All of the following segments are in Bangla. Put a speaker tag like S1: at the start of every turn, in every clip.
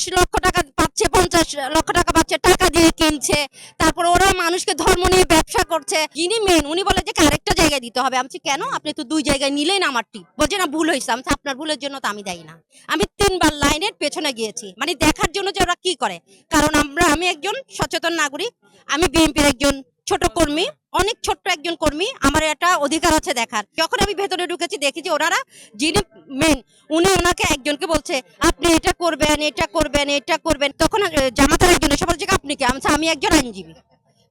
S1: পঞ্চাশ লক্ষ টাকা পাচ্ছে, পঞ্চাশ লক্ষ টাকা পাচ্ছে, টাকা দিয়ে কিনছে। তারপর ওরা মানুষকে ধর্ম নিয়ে ব্যবসা করছে। যিনি মেন উনি বলে যে, আরেকটা জায়গায় দিতে হবে। আমি কেন? আপনি তো দুই জায়গায় নিলেন আমার আমারটি। বলছে, না, ভুল হয়েছে। আমি আপনার ভুলের জন্য তো আমি দেয় না। আমি তিনবার লাইনের পেছনে গিয়েছি। মানে দেখার জন্য যে ওরা কি করে। কারণ আমরা, আমি একজন সচেতন নাগরিক, আমি বিএনপির একজন ছোট কর্মী অনেক ছোট্ট একজন কর্মী আমার একটা অধিকার আছে দেখার। যখন আমি ভেতরে ঢুকেছি দেখি যে ওনারা যিনি মেন উনি ওনাকে একজনকে বলছে আপনি এটা করবেন এটা করবেন এটা করবেন। তখন জামাতার একজন এসে বলছে আপনি কি? আমি আমি একজন আইনজীবী।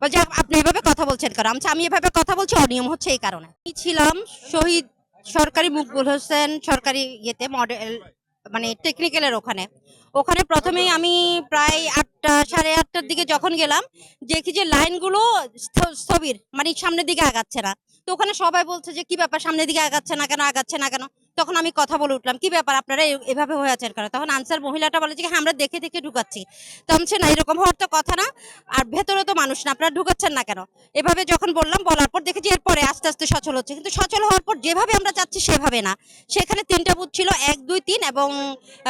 S1: বলছে আপনি এভাবে কথা বলছেন কারণ আমি আমি এভাবে কথা বলছি অনিয়ম হচ্ছে এই কারণে। আমি ছিলাম শহীদ সরকারি মুকবুল হোসেন সরকারি ইয়েতে মডেল মানে টেকনিক্যালের ওখানে। ওখানে প্রথমেই আমি প্রায় আটটা, সাড়ে আটটার দিকে যখন গেলাম, দেখি যে লাইনগুলো স্থ- স্থবির মানে সামনের দিকে আগাচ্ছে না। তো ওখানে সবাই বলছে যে, কি ব্যাপার, সামনের দিকে আগাচ্ছে না কেন, আগাচ্ছে না কেন? তখন আমি কথা বলে উঠলাম কি ব্যাপার আপনারা এভাবে হয়ে আছেন কেন? তখন আনসার মহিলাটা বলে যে হ্যাঁ আমরা দেখে দেখে ঢুকাচ্ছি। তো আমি বলছি, না এরকম হওয়ার তো কথা না। আর ভেতরে তো মানুষ না আপনারা ঢুকাচ্ছেন না কেন? এভাবে যখন বললাম বলার পর দেখেছি এরপরে আস্তে আস্তে সচল হচ্ছে। কিন্তু সচল হওয়ার পর যেভাবে আমরা চাচ্ছি সেভাবে না। সেখানে তিনটা বুথ ছিল এক দুই তিন এবং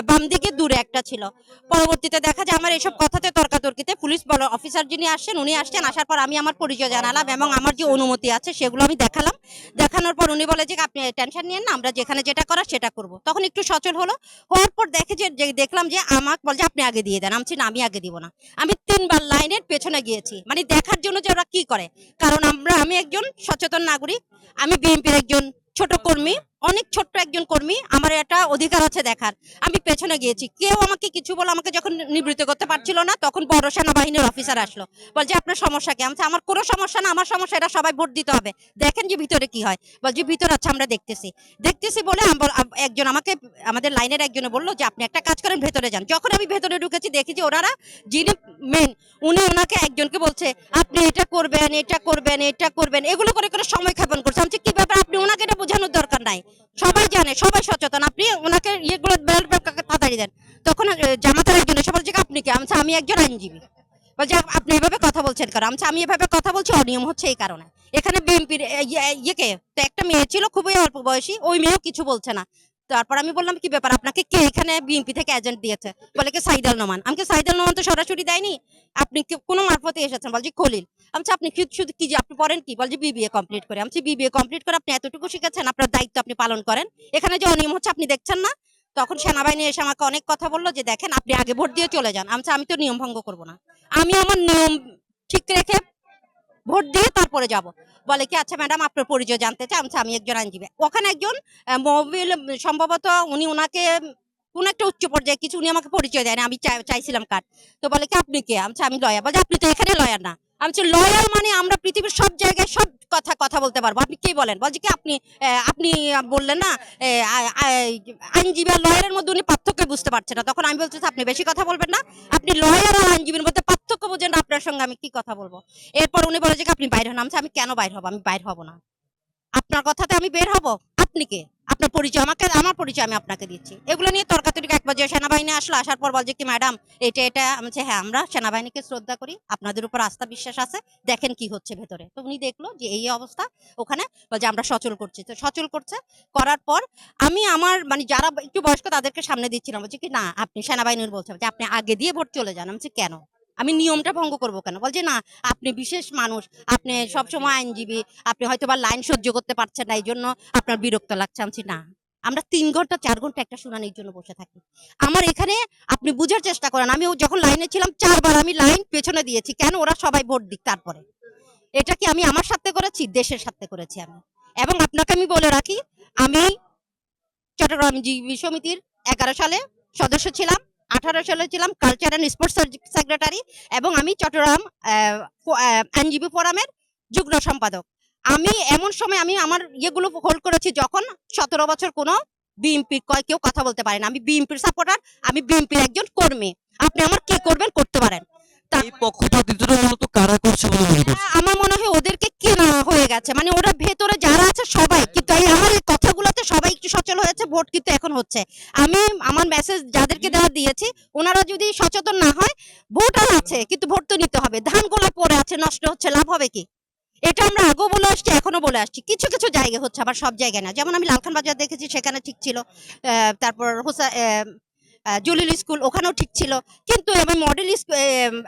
S1: বাম দিকে দূরে একটা ছিল। পরবর্তীতে দেখা যায় আমার এসব কথাতে তর্কাতর্কিতে পুলিশ বড় অফিসার যিনি আসছেন উনি আসছেন আসার পর আমি আমার পরিচয় জানালাম এবং আমার যে অনুমতি আছে সেগুলো আমি দেখালাম। দেখানোর পর উনি বলে যে আপনি টেনশন নিয়েন না আমরা যেখানে যেটা করার সেটা করব। তখন একটু সচল হলো। হওয়ার পর দেখে যে দেখলাম যে, আমাকে বলছে আপনি আগে দিয়ে দেন। আমি আমি আগে দিব না। আমি তিনবার লাইনের পেছনে গিয়েছি। মানে দেখার জন্য যে ওরা কি করে। কারণ আমরা, আমি একজন সচেতন নাগরিক। আমি বিএনপির একজন ছোট কর্মী। অনেক ছোট্ট একজন কর্মী, আমার একটা অধিকার আছে দেখার। আমি পেছনে গিয়েছি। কেউ আমাকে কিছু বলে আমাকে যখন নিবৃত্ত করতে পারছিল না, তখন বড় সেনাবাহিনীর অফিসার আসলো। বলছে, আপনার সমস্যা কি? আমি আমার কোনো সমস্যা না, আমার সমস্যা, এটা সবাই ভোট দিতে হবে। দেখেন যে ভিতরে কি হয়। বলছি, ভিতরে আছে আমরা দেখতেছি। দেখতেছি বলে একজন আমাকে, আমাদের লাইনের একজনে বলল যে, আপনি একটা কাজ করেন, ভেতরে যান। যখন আমি ভেতরে ঢুকেছি, দেখি যে ওনারা, যিনি মেন উনি ওনাকে একজনকে বলছে, আপনি এটা করবেন এটা করবেন এটা করবেন। এগুলো করে করে সময় ক্ষেপণ করছে। আমি কি ব্যাপার আপনি ওনাকে এটা বোঝানোর দরকার নাই সবাই জানে সবাই সচেতন আপনি ওনাকে ইয়েগুলো বেল বেল কা- তাড়াতাড়ি দেন তখন আহ, জামাতার একজন এসে বলছে আপনি কি আমি একজন আইনজীবী। বলছে, "আপ- আপনি এভাবে কথা বলছেন কারণ আমি আমি এভাবে কথা বলছি, অনিয়ম হচ্ছে এই কারণে। এখানে বিএনপির ইয়েকে তো একটা মেয়ে ছিল, খুবই অল্প বয়সী, ওই মেয়েও কিছু বলছে না। তারপর আমি বললাম, কি ব্যাপার, আপনাকে কে এখানে বিএনপি থেকে এজেন্ট দিয়েছে? বলে কি, সাইদাল নোমান। আমাকে সাইদাল নোমান তো সরাসরি দেয়নি? আপনি কোনো মারফতে এসেছেন? বলছি, খলিল। আমি আপনি কি শুধু কি আপনি পড়েন কি? বলছি বিবিএ কমপ্লিট করে। আমি বিবিএ কমপ্লিট করে আপনি এতটুকু শিখেছেন, আপনার দায়িত্ব আপনি পালন করেন। এখানে যে অনিয়ম হচ্ছে, আপনি দেখছেন না। তখন সেনাবাহিনী এসে আমাকে অনেক কথা বলল যে দেখেন আপনি আগে ভোট দিয়ে চলে যান। আমি আমি তো নিয়ম ভঙ্গ করব না। আমি আমার নিয়ম ঠিক রেখে ভোট দিয়ে তারপরে যাব। বলে কি আচ্ছা ম্যাডাম আপনার পরিচয় জানতে চাই। আমি বলছি, আমি একজন আইনজীবী। ওখানে একজন মোবিল সম্ভবত উনি ওনাকে কোন একটা উচ্চ পর্যায়ে কিছু উনি আমাকে পরিচয় দেয় না। আমি চাইছিলাম কার্ড তো বলে কি আপনি কে? আমি বলছি, আমি লয়ার। বলছে আপনি তো এখানে লয়ার না। আমি লয়াল মানে আমরা পৃথিবীর সব জায়গায় সব কথা কথা বলতে পারব। আপনি কে বলেন? বলছে কি, আপনি আপনি বললেন না আইনজীবী আর লয়ারের মধ্যে উনি পার্থক্য বুঝতে পারছেন না। তখন আমি বলছি আপনি বেশি কথা বলবেন না। আপনি লয়ার আর আইনজীবীর মধ্যে পার্থক্য বোঝেন, আপনার সঙ্গে আমি কি কথা বলব? এরপর উনি বলে যে আপনি বাইরে হন। আমি কেন বাইর হব? আমি বাইর হব না। আপনার কথাতে আমি বের হব? আপনি কে? আপনার পরিচয়, আমাকে, আমার পরিচয় আমি আপনাকে দিচ্ছি। এগুলো নিয়ে তর্কাতর্কি এক বাজে সেনাবাহিনী আসলো, আসার পর বলছে কি, ম্যাডাম, এটা এটা, আমি হ্যাঁ আমরা সেনাবাহিনীকে শ্রদ্ধা করি, আপনাদের উপর আস্থা বিশ্বাস আছে, দেখেন কি হচ্ছে ভেতরে। তো উনি দেখল যে এই অবস্থা ওখানে, বলছে, আমরা সচল করছি। তো সচল করছে, করার পর আমি আমার মানে যারা একটু বয়স্ক তাদেরকে সামনে দিচ্ছিলাম, বলছি কি, না, আপনি সেনাবাহিনীর বলছেন। যে আপনি আগে দিয়ে ভোট চলে যান। আমি কেন? আমি নিয়মটা ভঙ্গ করব কেন? বলছে না, আপনি বিশেষ মানুষ, আপনি সবসময় আইনজীবী, আপনি হয়তো বা লাইন সহ্য করতে পারছেন না এই জন্য আপনার বিরক্ত লাগছে, আমি না। আমরা তিন ঘণ্টা, চার ঘণ্টা একটা শুনানির জন্য বসে থাকি। আমার এখানে আপনি বুঝার চেষ্টা করেন, আমি যখন লাইনে ছিলাম, চারবার আমি লাইন পেছনে দিয়েছি, কেন ওরা সবাই ভোট দিক তারপরে? এটা কি আমি আমার সাথে করেছি? দেশের সাথে করেছি আমি। এবং আপনাকে আমি বলে রাখি, আমি চট্টগ্রাম জীবী সমিতির এগারো সালে সদস্য ছিলাম আঠারো সালে ছিলাম কালচার অ্যান্ড স্পোর্টস সেক্রেটারি এবং আমি চট্টগ্রাম আইনজীবী ফোরামের যুগ্ম সম্পাদক। আমি এমন সময় আমি আমার ইয়েগুলো হোল্ড করেছি যখন সতেরো বছর কোনো বিএমপি কয় কেউ কথা বলতে পারে না। আমি বিএনপির সাপোর্টার আমি বিএনপির একজন কর্মী। আপনি আমার কি করবেন করতে পারেন। আমার মনে হয় ওদেরকে কেনা হয়ে গেছে। মানে ওরা ভেতরে যারা আছে সবাই কিন্তু সবাই একটু সচল হয়েছে, ভোট কিন্তু এখন হচ্ছে। আমি আমার মেসেজ যাদেরকে দেওয়া দিয়েছি, ওনারা যদি সচেতন না হয়, ভোট আর আছে, কিন্তু ভোট তো নিতে হবে। ধান গোলা পরে আছে, নষ্ট হচ্ছে, লাভ হবে কি? এটা আমরা আগেও বলে আসছি এখনও বলে আসছি। কিছু কিছু জায়গা হচ্ছে, আবার সব জায়গায় না। যেমন আমি লালখান বাজার দেখেছি, সেখানে ঠিক ছিল। তারপর হোসা জলিল স্কুল ওখানেও ঠিক ছিল। কিন্তু আমি মডেল স্কুল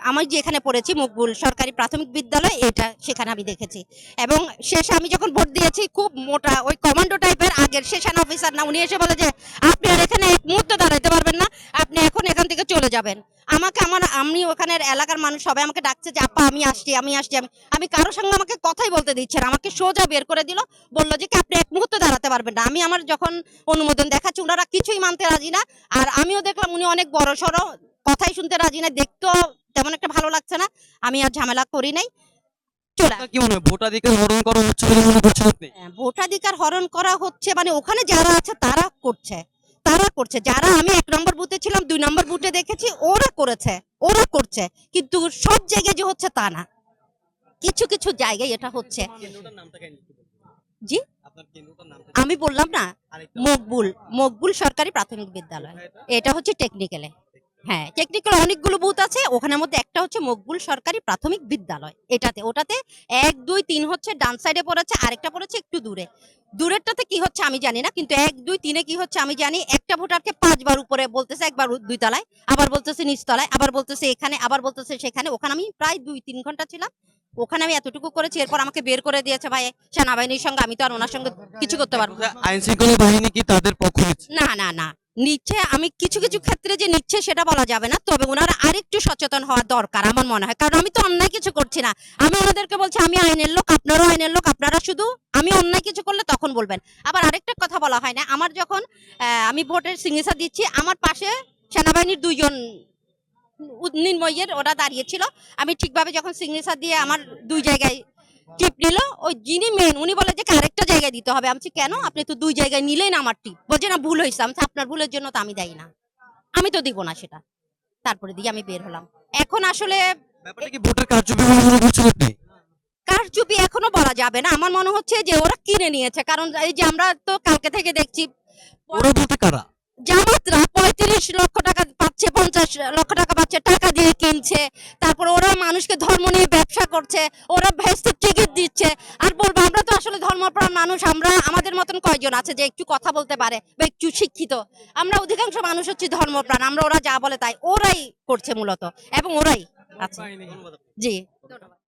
S1: আমি যেখানে পড়েছি, মকবুল সরকারি প্রাথমিক বিদ্যালয়, এটা সেখানে আমি দেখেছি। এবং শেষে আমি যখন ভোট দিয়েছি, খুব মোটা, ওই কমান্ডো টাইপের আগের সেশন অফিসার না, উনি এসে বলে যে, আপনি আর এখানে এক মুহূর্ত দাঁড়াতে পারবেন না আপনি এখন এখান থেকে চলে যাবেন আমাকে আমার আমি ওখানের এলাকার মানুষ সবাই আমাকে ডাকছে যে আপা আমি আসছি আমি আসছি আমি আমি কারোর সঙ্গে আমাকে কথাই বলতে দিচ্ছে না। আমাকে সোজা বের করে দিল বলল যে কি আপনি এক মুহূর্ত দাঁড়াতে পারবেন না। আমি আমার যখন অনুমোদন দেখাচ্ছি ওনারা কিছুই মানতে রাজি না। আর আমিও দেখলাম উনি অনেক বড় সড়ো কথাই শুনতে রাজি না দেখতেও তেমন একটা ভালো লাগছে না। আমি আর ঝামেলা করি নাই।
S2: কি মনে ভোটাধিকার হরণ করা হচ্ছে বলে মনে করছেন আপনি?
S1: হ্যাঁ, ভোটাধিকার হরণ করা হচ্ছে মানে ওখানে যারা আছে তারা করছে। তারা করছে। যারা আমি এক নম্বর বুথে ছিলাম দুই নম্বর বুথে দেখেছি ওরা করেছে ওরা করছে। কিন্তু সব জায়গায় যে হচ্ছে তা না। কিছু কিছু জায়গায় এটা হচ্ছে। জি? আমি বললাম না মকবুল মকবুল সরকারি প্রাথমিক বিদ্যালয়। এটা? হচ্ছে টেকনিক্যালে হ্যাঁ টেকনিক্যাল অনেকগুলো বুথ আছে। ওখানের মধ্যে একটা হচ্ছে মকবুল সরকারি প্রাথমিক বিদ্যালয়। এটাতে, ওটাতে এক, দুই, তিন হচ্ছে ডান সাইডে পড়েছে আরেকটা পড়েছে একটু দূরে। দূরেরটাতে কি হচ্ছে আমি জানি না, কিন্তু এক, দুই, তিনে কি হচ্ছে আমি জানি, একটা ভোটারকে পাঁচবার উপরে বলতেছে, একবার দুই তলায়, আবার বলতেছে নিচতলায় আবার বলতেছে এখানে, আবার বলতেছে সেখানে। ওখানে আমি প্রায় দুই, তিন ঘণ্টা ছিলাম। ওখানে আমি এতটুকু করেছি এরপর আমাকে বের করে দিয়েছে ভাই সেনাবাহিনীর সঙ্গে আমি তো আর ওনার সঙ্গে কিছু করতে পারব না।
S2: আইন শৃঙ্খলা বাহিনী কি তাদের পক্ষ
S1: না না না নিচ্ছে আমি কিছু কিছু ক্ষেত্রে যে নিচ্ছে সেটা বলা যাবে না তবে ওনারা আরেকটু সচেতন হওয়া দরকার আমার মনে হয় কারণ আমি তো অন্যায় কিছু করছি না। আমি ওনাদেরকে বলছি আমি আইনের লোক আপনারও আইনের লোক আপনারা শুধু আমি অন্যায় কিছু করলে তখন বলবেন। আবার আরেকটা কথা বলা হয় না আমার যখন আহ, আমি ভোটের সিগনেচার দিচ্ছি আমার পাশে সেনাবাহিনীর দুইজন নির্ময়ের ওরা দাঁড়িয়েছিল। আমি ঠিকভাবে যখন সিগনেচার দিয়ে আমার দুই জায়গায় টিপ নিল ওই যিনি মেন উনি বলে যে আরেকটা জায়গায় দিতে হবে। আমি কেন? আপনি তো দুই জায়গায় নিলেন আমার টিপ বলছে না ভুল হয়েছে। আমি আপনার ভুলের জন্য তো আমি দেই না। আমি তো দিব না সেটা। তারপরে দিয়ে আমি বের হলাম। এখন আসলে
S2: কারচুপি
S1: এখনও বলা যাবে না। আমার মনে হচ্ছে যে ওরা কিনে নিয়েছে। কারণ এই যে আমরা তো কালকে থেকে দেখছি
S2: ওরা বলতে কারা?
S1: জামাতরা পঁয়ত্রিশ লক্ষ টাকা পাচ্ছে পঞ্চাশ লক্ষ টাকা পাচ্ছে টাকা দিয়ে কিনছে। তারপর ওরা মানুষকে ধর্ম নিয়ে ব্যবসা করছে ওরা ভেস্তে টিকিট দিচ্ছে। আর বলব আমরা তো আসলে ধর্মপ্রাণ মানুষ আমরা আমাদের মতন কয়জন আছে যে একটু কথা বলতে পারে বা একটু শিক্ষিত? আমরা অধিকাংশ মানুষ হচ্ছি ধর্মপ্রাণ আমরা ওরা যা বলে তাই ওরাই করছে মূলত এবং ওরাই আছে। জি। ধন্যবাদ